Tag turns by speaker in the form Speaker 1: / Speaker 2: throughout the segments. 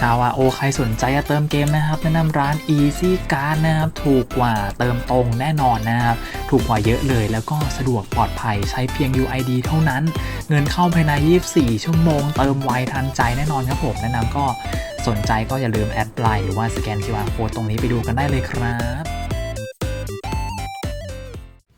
Speaker 1: ชาวาโอใครสนใจจะเติมเกมนะครับ แนะนำร้าน Easy Card นะครับ ถูกกว่าเติมตรงแน่นอนนะครับ ถูกกว่าเยอะเลย แล้วก็สะดวกปลอดภัยใช้เพียง UID เท่านั้น เงินเข้าภายใน 24 ชั่วโมง เติมไวทันใจแน่นอนครับผม แนะนำก็สนใจก็อย่าลืมแอดไลน์หรือว่าสแกน QR Code ตรงนี้ไปดูกันได้เลยครับ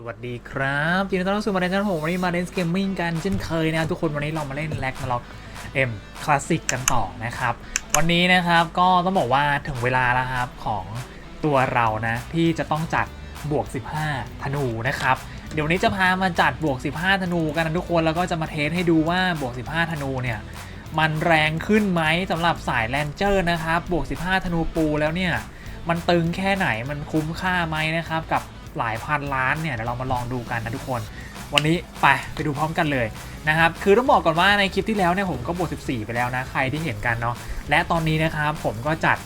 Speaker 1: สวัสดีครับยินดีต้อนรับสู่มาเดนครับผมวันนี้มาเดนสเกมมิ่งกันเช่นเคยนะทุกคนวันนี้เรามาเล่นแล็กนาล็อกเอ็มคลาสสิกกันต่อนะครับ วันนี้นะครับก็ต้องบอกว่าถึงเวลาแล้วครับของตัวเรานะ ที่จะต้องจัดบวก 15 ธนูนะครับ เดี๋ยวนี้จะพามาจัดบวก 15 ธนูกันนะทุกคนแล้วก็จะมาเทสให้ดูว่าบวก 15 ธนูเนี่ยมันแรงขึ้นไหมสำหรับสายแรนเจอร์นะครับบวก 15 ธนูปูแล้วเนี่ยมันตึงแค่ไหนมันคุ้มค่าไหมนะครับกับ หลายพันล้านเนี่ยเดี๋ยวเรามาลองดูกันนะทุกคน วันนี้ไปไปดูพร้อมกันเลยนะครับคือต้องบอกก่อนว่าในคลิปที่แล้วเนี่ยผมก็บวก14 ไปแล้วนะใครที่เห็นกันเนาะและตอนนี้นะครับผมก็จัด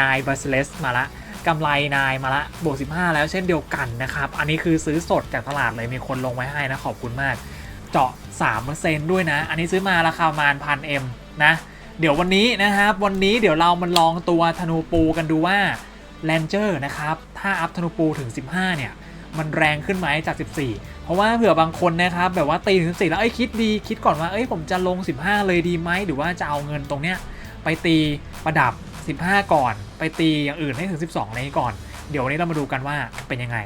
Speaker 1: นายบาสเลสมาละกำไรนายมาละบวก 15 แล้วเช่นเดียวกันนะครับ อันนี้คือซื้อสดจากตลาดเลยมีคนลงไว้ให้นะขอบคุณมาก เจาะ 3%ด้วยนะ อันนี้ซื้อมาราคาประมาณพันเอ็มนะ เดี๋ยววันนี้นะครับ วันนี้เดี๋ยวเรามันลองตัวธนูปูกันดูว่า แ a นเจอร์นะครับ ถ้าอัพธนูปูถึง 15 เนี่ย มันแรงขึ้นไหมจาก 14 เพราะว่าเผื่อบางคนนะครับ แบบว่าตีถึง 14 แล้วเอ้ยคิดดีคิดก่อนว่าเอ้ยผมจะลง 15 เลยดีไหมหรือว่าจะเอาเงินตรงเนี้ยไปตีประดับ 15 ก่อน ไปตีอย่างอื่นให้ถึง 12ในก่อน เดี๋ยววันนี้เรามาดูกันว่าเป็นยังไง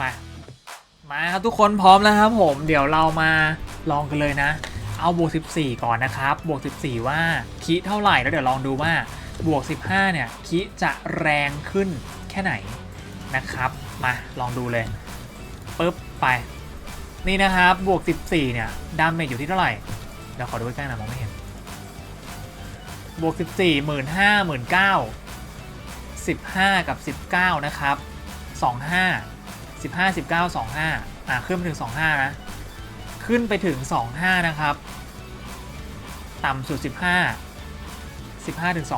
Speaker 1: มามาครับทุกคนพร้อมแล้วครับผมเดี๋ยวเรามาลองกันเลยนะ เอาบวก 14 ก่อนนะครับบวก 14 ว่าคิเท่าไหร่แล้วเดี๋ยวลองดูว่า บวก 15 เนี่ย คิจะแรงขึ้นแค่ไหนนะครับ มาลองดูเลยปึ๊บไป นี่นะครับบวก 14 เนี่ย ดาเมจอยู่ที่เท่าไหร่เดี๋ยวขอดูใกล้ๆหน่อยมองไม่เห็น บวก 14หมื่นห้าหมื่นเก้า15 กับ 19 นะครับ 25 15 19 25 อะขึ้นไปถึง 25 นะ ขึ้นไปถึง 25 นะครับ ต่ำสุด 15 15ถึง25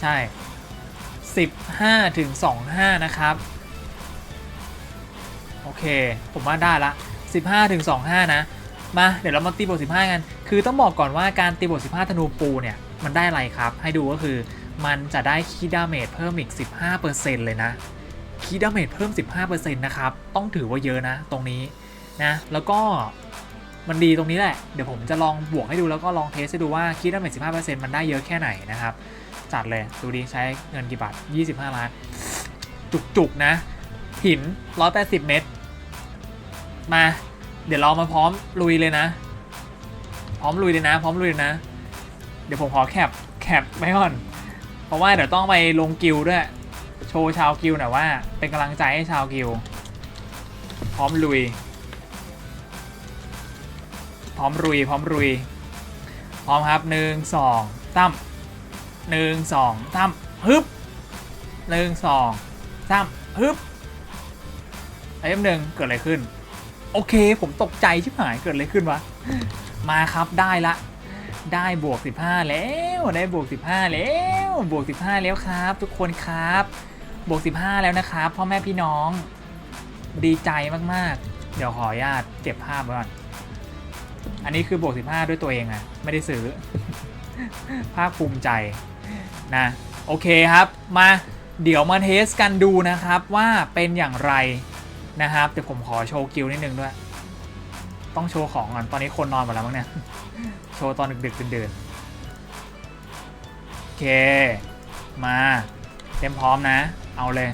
Speaker 1: ใช่ 15ถึง25 นะครับ โอเค ผมว่าได้ละ 15ถึง25 นะ มาเดี๋ยวเรามาตีบวก15 กัน คือต้องบอกก่อนว่าการตีบวก15 ธนูปูเนี่ย มันได้อะไรครับ ให้ดูก็คือมันจะได้คีดาเมจเพิ่มอีก 15%เลยนะคีดาเมจเพิ่ม 15%นะครับ ต้องถือว่าเยอะนะ ตรงนี้นะ แล้วก็ มันดีตรงนี้แหละ เดี๋ยวผมจะลองบวกให้ดูแล้วก็ลองเทสให้ดูว่าคีดาเมจ15%มันได้เยอะแค่ไหนนะครับ จัดเลยดูดีใช้เงินกี่บาท25ล้าน จุกๆนะ หิน180เมตร มา เดี๋ยวเรามาพร้อมลุยเลยนะ พร้อมลุยเลยนะ พร้อมลุยเลยนะ เดี๋ยวผมขอแคปแคปไว้ก่อน เพราะว่าเดี๋ยวต้องไปลงกิลด้วย โชว์ชาวกิลหน่อยว่า เป็นกำลังใจให้ชาวกิลพร้อมลุย ร้อมลุย พร้อมลุย พร้อมครับหนึ่งสองตั้มหนึ่งสองตั้มฮึบหนึ่งสองตั้มฮึบไอ้ยหนึ่งเกิดอะไรขึ้น โอเค ผมตกใจชิบหายเกิดอะไรขึ้นวะ มาครับได้ละ ได้บวก 15 แล้วได้บวก 15 แล้วบวก 15 แล้วครับ ทุกคนครับ บวก 15 แล้วนะครับพ่อแม่พี่น้อง ดีใจมากๆ เดี๋ยวขออนุญาตเก็บภาพไว้ก่อน อันนี้คือบวก 15 ด้วยตัวเองอะไม่ได้ซื้อ ภาคภูมิใจนะ โอเคครับ มาเดี๋ยวมาเทสกันดูนะครับว่าเป็นอย่างไรนะครับเดี๋ยวผมขอโชว์กิลนิดนึงด้วย ต้องโชว์ของก่อนตอนนี้คนนอนหมดแล้วมั้งเนี่ย โชว์ตอนดึกๆดื่นๆโอเค มาเตรียมพร้อมนะ เอาเลย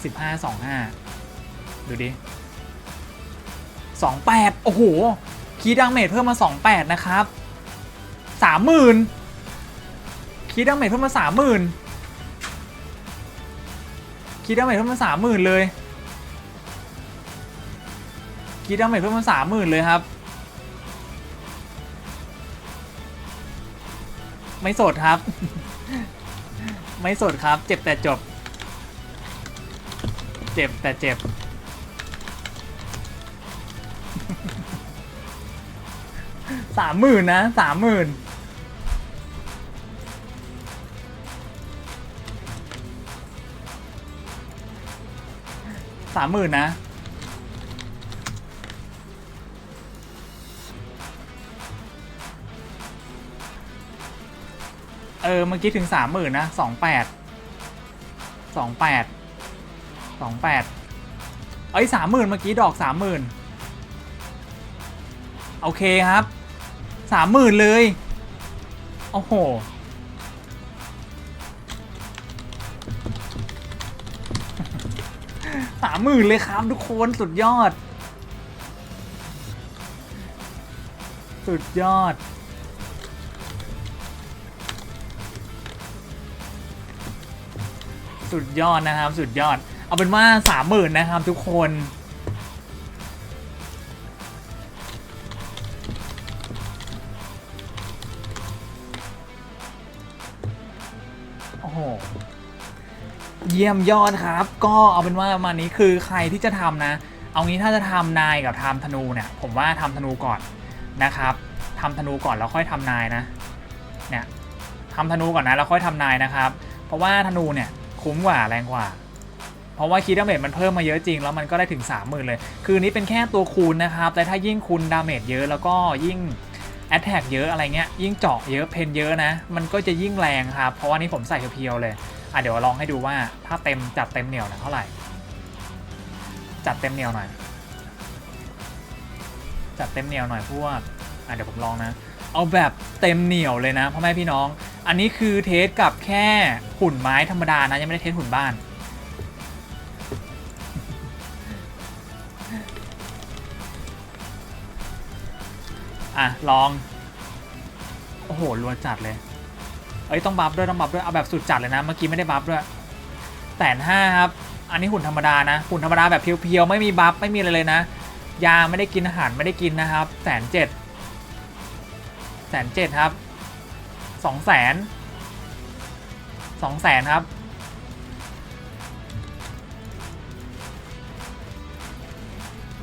Speaker 1: 15 25 ดูดิ 28โอ้โห คีดังเมจเพิ่มมา 28 นะครับ 30,000 คีดังเมจเพิ่มมา 30,000 คีดังเมจเพิ่มมา 30,000 เลย คีดังเมจเพิ่มมา 30,000 เลยครับ ไม่สดครับ ไม่สดครับ เจ็บแต่จบ เจ็บแต่เจ็บ สามหมื่นนะสามหมื่นสามหมื่นนะเออเมื่อกี้ถึงสามหมื่นนะสองแปดสองแปดสองแปดเอ้ยสามหมื่นเมื่อกี้ดอกสามหมื่นโอเคครับ สามหมื่นเลย โอ้โห สามหมื่นเลยครับทุกคนสุดยอด สุดยอด สุดยอดนะครับ สุดยอด เอาเป็นว่าสามหมื่นนะครับทุกคน ยี่ยมยอดครับ ก็เอาเป็นว่าประมาณนี้คือใครที่จะทำนะ เอางี้ถ้าจะทำนายกับทำธนูเนี่ยผมว่าทำธนูก่อนนะครับทำธนูก่อนแล้วค่อยทำนายนะเนี่ยทำธนูก่อนนะแล้วค่อยทำนายนะครับ เพราะว่าธนูเนี่ยคุ้มกว่าแรงกว่า เพราะว่าคีดดาเมจมันเพิ่มมาเยอะจริง แล้วมันก็ได้ถึง 30,000 เลย คือนี้เป็นแค่ตัวคูณนะครับ แต่ถ้ายิ่งคูณดาเมจเยอะแล้วก็ยิ่งแอตแทกเยอะอะไรเงี้ยยิ่งเจาะเยอะเพนเยอะนะ มันก็จะยิ่งแรงครับ เพราะว่านี่ผมใส่เพียวๆเลย อะเดี๋ยวลองให้ดูว่าถ้าเต็มจัดเต็มเหนียวนี่ยเท่าไหร่ จัดเต็มเหนียวหน่อย จัดเต็มเหนียวหน่อยพวกอะเดี๋ยวผมลองนะ เอาแบบเต็มเหนียวเลยนะพ่อแม่พี่น้อง อันนี้คือเทสกับแค่หุ่นไม้ธรรมดานะยังไม่ได้เทสหุ่นบ้านอะลอง โอ้โหรัวจัดเลย เอ้ยต้องบัฟด้วยต้องบัฟด้วยเอาแบบสุดจัดเลยนะเมื่อกี้ไม่ได้บัฟด้วยแสนห้าครับอันนี้หุ่นธรรมดานะหุ่นธรรมดาแบบเพียวๆไม่มีบัฟไม่มีอะไรเลยนะ ยาไม่ได้กินอาหารไม่ได้กินนะครับแสนเจ็ดแสนเจ็ดครับสองแสนสองแสนครับ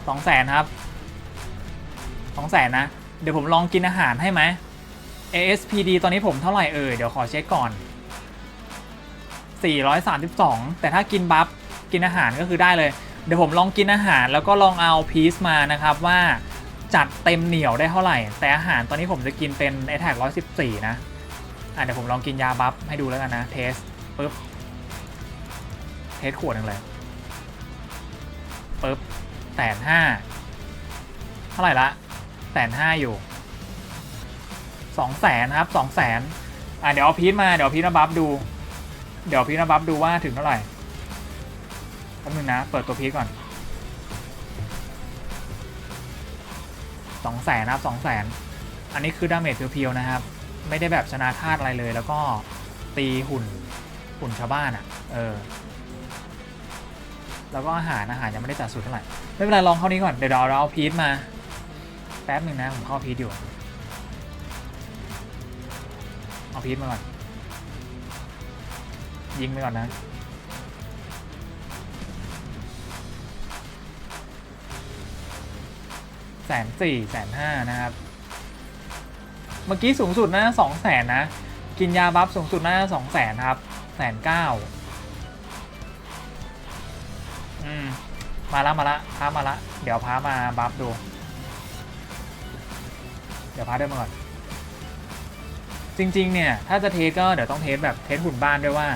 Speaker 1: สองแสนครับสองแสนนะ เดี๋ยวผมลองกินอาหารให้ไหม ASPD ตอนนี้ผมเท่าไหร่เอ่ยเดี๋ยวขอเช็คก่อน 432 แต่ถ้ากินบัฟกินอาหารก็คือได้เลย เดี๋ยวผมลองกินอาหารแล้วก็ลองเอาพีซมานะครับว่าจัดเต็มเหนียวได้เท่าไหร่ แต่อาหารตอนนี้ผมจะกินเป็น a t t a c 114 นะอะเดี๋ยวผมลองกินยาบัฟให้ดูแล้วกันนะเทสปึ๊บเทสขวดหนึ่งเลยปึ๊บแสนห้าเท่าไหร่ละแสนห้าอยู่ สองแสนครับสองแสนอะเดี๋ยวเอาพีทมาเดี๋ยวพีทมาบัฟดู เดี๋ยวพีทมาบัฟดูว่าถึงเท่าไหร่แป๊บนึงนะ เปิดตัวพีทก่อนสองแสนนะครับสองแสนอันนี้คือดาเมจเพียวๆนะครับ ไม่ได้แบบชนะธาตุอะไรเลย แล้วก็ตีหุ่นหุ่นชาวบ้านอะ่ะ เออ แล้วก็อาหารอาหารยังไม่ได้จัดสูตรเท่าไหร่ ไม่เป็นไรลองเข้านี้ก่อน เดี๋ยวเราเอาพีทมา แป๊บหนึ่งนะ ผมเข้าพีทอยู่ เอาพีทมาก่อน ยิงไปก่อนนะ แสนสี่แสนห้านะครับ เมื่อกี้สูงสุดน่าสองแสนนะ กินยาบัฟสูงสุดน่าสองแสนครับแสนเก้าอืม มาละมาละพามาละ เดี๋ยวพามาบัฟดู เดี๋ยวพาเดินมาก่อน จริงๆ เนี่ย ถ้าจะเทสก็เดี๋ยวต้องเทสแบบเทสหุ่นบ้านด้วยว่า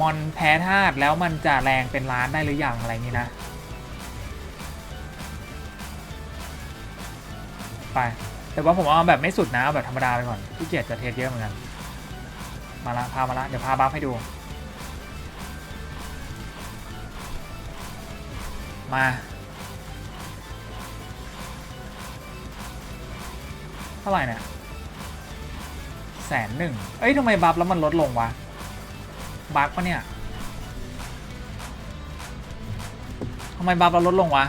Speaker 1: มอนแพ้ธาตุแล้วมันจะแรงเป็นล้านได้หรือยังอะไรนี้นะ ไป แต่ว่าผมเอาแบบไม่สุดนะเอาแบบธรรมดาไปก่อนขี้เกียจจะเทสเยอะเหมือนกัน มาละพามาละเดี๋ยวพาบัฟให้ดู มาเท่าไหร่เนี่ย สนหนึ่งเอ้ยทำไมบัฟแล้วมันลดลงวะ บัฟปะเนี่ยทำไมบัฟเราลดลงวะ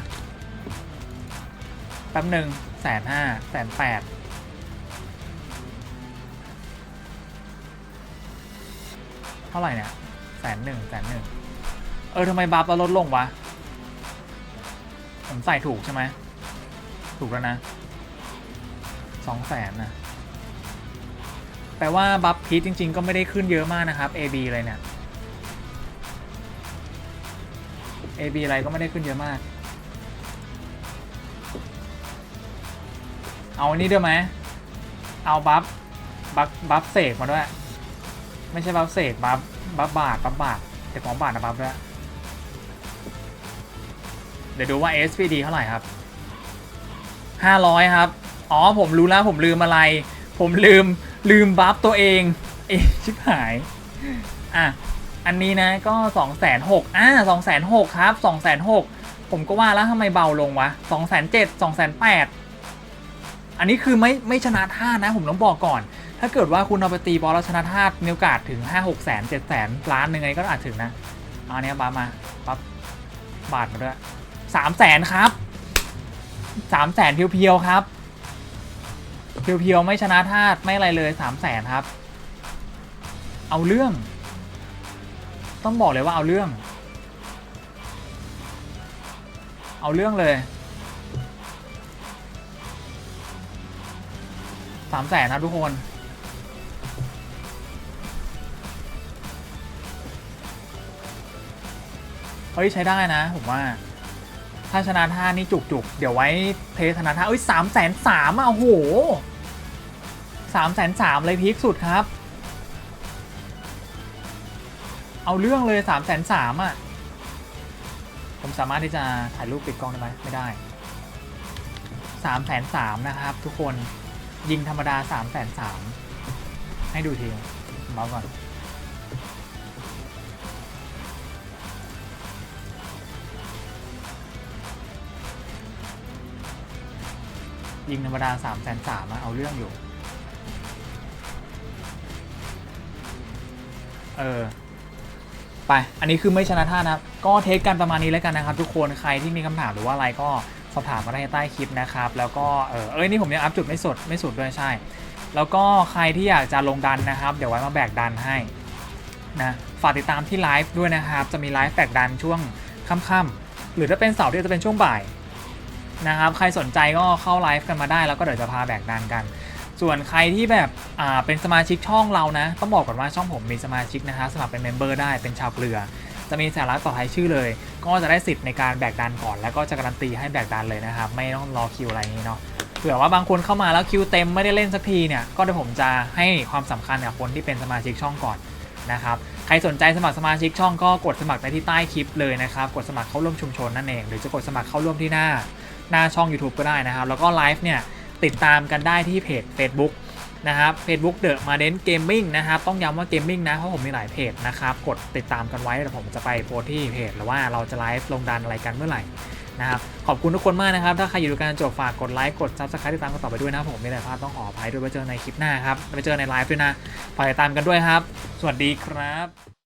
Speaker 1: แป๊บหนึ่งแสนห้าแสนแปดเท่าไหร่เนี่ยแสนหนึ่งแสนหนึ่งเออทำไมบัฟเราลดลงวะ ผมใส่ถูกใช่ไหม ถูกแล้วนะสองแสนนะ ลว่าบัฟพีทจริง ๆ ก็ไม่ได้ขึ้นเยอะมากนะครับ AB เลยเนี่ย AB อะไรก็ไม่ได้ขึ้นเยอะมาก เอาอันนี้ด้วยไหม เอาบัฟบัฟบัฟเสกมาด้วย ไม่ใช่บัฟเสกบัฟบัฟบาทบัฟบาทแต่ของบาทนะบัฟด้วย เดี๋ยวดูว่า SPD เท่าไหร่ครับ 500 ครับ อ๋อผมรู้แล้วผมลืมอะไร ผมลืม ลืมบัฟตัวเอง เอ๊ะชิบหาย อะ อันนี้นะก็2 6 0 0 0อะ2 6 0 0 0ครับ2 6 0 0ผมก็ว่าแล้วทำไมเบาลงวะ2 7 0 0 2 8 0 0อันนี้คือไม่ไม่ชนะท่านะผมต้องบอกก่อน ถ้าเกิดว่าคุณเอาไปตีบอลแล้วชนะท่ามีโอกาสถึง 5 6แสน7แสนล้านหนึ่งไงก็อาจถึงนะเอาอันเนี้ยบัฟมาบัฟบาทมาด้วยสามแสนครับสามแสนเพียวๆครับ เพียวๆ ไม่ชนะท่าตุไม่อะไรเลยสามแสนครับ เอาเรื่อง ต้องบอกเลยว่าเอาเรื่อง เอาเรื่องเลยสามแสนครับทุกคนเฮ้ยใช้ได้นะผมว่า ถ้าชนะท่านี่จุกๆ เดี๋ยวไว้เทสชนะท่าเอ้ยสามแสนสามอะโอ้โหสามแสนสามเลยพีคสุดครับ เอาเรื่องเลยสามแสนสามอะ ผมสามารถที่จะถ่ายรูปปิดกล้องได้ไหมไม่ได้สามแสนสามนะครับทุกคนยิงธรรมดาสามแสนสามให้ดูทีเมาส์ก่อน ยิงธรรมดา3ามแสนสามเอาเรื่องอยู่ เออ ไป อันนี้คือไม่ชนะท่านะครับ ก็เทสกันประมาณนี้แล้วกันนะครับ ทุกคน ใครที่มีคำถามหรือว่าอะไรก็สอบถามมาได้ใต้คลิปนะครับ แล้วก็ เออเอ้ยนี่ผมยังอัพจุดไม่สุดไม่สุดด้วยใช่ แล้วก็ใครที่อยากจะลงดันนะครับ เดี๋ยวไว้มาแบกดันให้นะ ฝากติดตามที่ไลฟ์ด้วยนะครับ จะมีไลฟ์แบกดันช่วงค่ำๆหรือถ้าเป็นเสาร์ที่จะเป็นช่วงบ่าย นะครับ ใครสนใจก็เข้าไลฟ์กันมาได้ แล้วก็เดี๋ยวจะพาแบกดันกัน ส่วนใครที่แบบอ่าเป็นสมาชิกช่องเรานะ ต้องบอกก่อนว่าช่องผมมีสมาชิกนะฮะสมัครเป็นเมมเบอร์ได้เป็นชาวเกลือ จะมีสาระต่อท้ายชื่อเลย ก็จะได้สิทธิ์ในการแบกดันก่อน แล้วก็จะการันตีให้แบกดันเลยนะครับ ไม่ต้องรอคิวอะไรนี้เนาะเผื่อว่าบางคนเข้ามาแล้วคิวเต็มไม่ได้เล่นสักทีเนี่ย ก็เดี๋ยวผมจะให้ความสำคัญกับคนที่เป็นสมาชิกช่องก่อนนะครับ ใครสนใจสมัครสมาชิกช่องก็กดสมัครในที่ใต้คลิปเลยนะครับ กดสมัครเข้าร่วมชุมชนนั่นเอง หรือจะกดสมัครเข้าร่วมที่หน้าหน้าช่อง YouTube ก็ได้นะครับ แล้วก็ไลฟ์เนี่ยติดตามกันได้ที่เพจ Facebook นะครับ Facebook The m a d e n Gaming นะครับ ต้องย้ำว่า Gaming นะ เพราะผมมีหลายเพจนะครับ กดติดตามกันไว้เดี๋ยวผมจะไปโพสที่เพจหรือว่าเราจะไลฟ์ลงดันอะไรกันเมื่อไหร่ นะครับ ขอบคุณทุกคนมากนะครับ ถ้าใครอยู่ดูการจบฝากกดไลค์กด Subscribe ติดตามกันต่อไปด้วยนะครับผมมีอะไรพลาดต้องขออภัยด้วยไว้เจอในคลิปหน้าครับไปเจอในไลฟ์ด้วยนะฝากติดตามกันด้วยครับ สวัสดีครับ